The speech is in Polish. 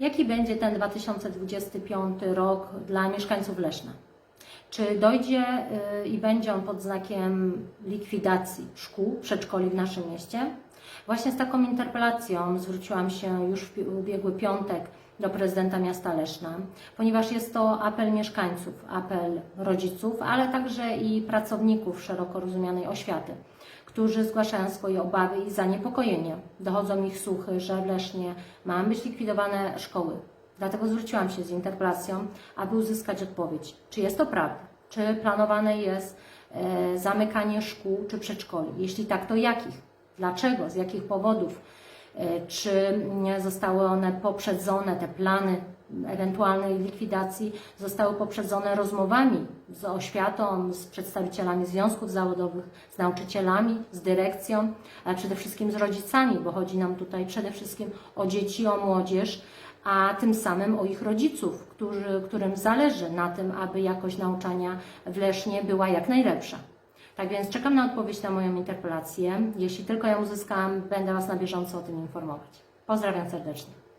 Jaki będzie ten 2025 rok dla mieszkańców Leszna? Czy dojdzie y, i będzie on pod znakiem likwidacji szkół, przedszkoli w naszym mieście? Właśnie z taką interpelacją zwróciłam się już w ubiegły piątek do prezydenta miasta Leszna, ponieważ jest to apel mieszkańców, apel rodziców, ale także i pracowników szeroko rozumianej oświaty, którzy zgłaszają swoje obawy i zaniepokojenie. Dochodzą ich słuchy, że w Lesznie mają być likwidowane szkoły. Dlatego zwróciłam się z interpelacją, aby uzyskać odpowiedź, czy jest to prawda, czy planowane jest e, zamykanie szkół czy przedszkoli. Jeśli tak, to jakich? Dlaczego? Z jakich powodów? E, Czy zostały one poprzedzone, te plany ewentualnej likwidacji zostały poprzedzone rozmowami z oświatą, z przedstawicielami związków zawodowych, z nauczycielami, z dyrekcją, ale przede wszystkim z rodzicami, bo chodzi nam tutaj przede wszystkim o dzieci, o młodzież, a tym samym o ich rodziców, którzy, którym zależy na tym, aby jakość nauczania w Lesznie była jak najlepsza. Tak więc czekam na odpowiedź na moją interpelację. Jeśli tylko ją uzyskam, będę Was na bieżąco o tym informować. Pozdrawiam serdecznie.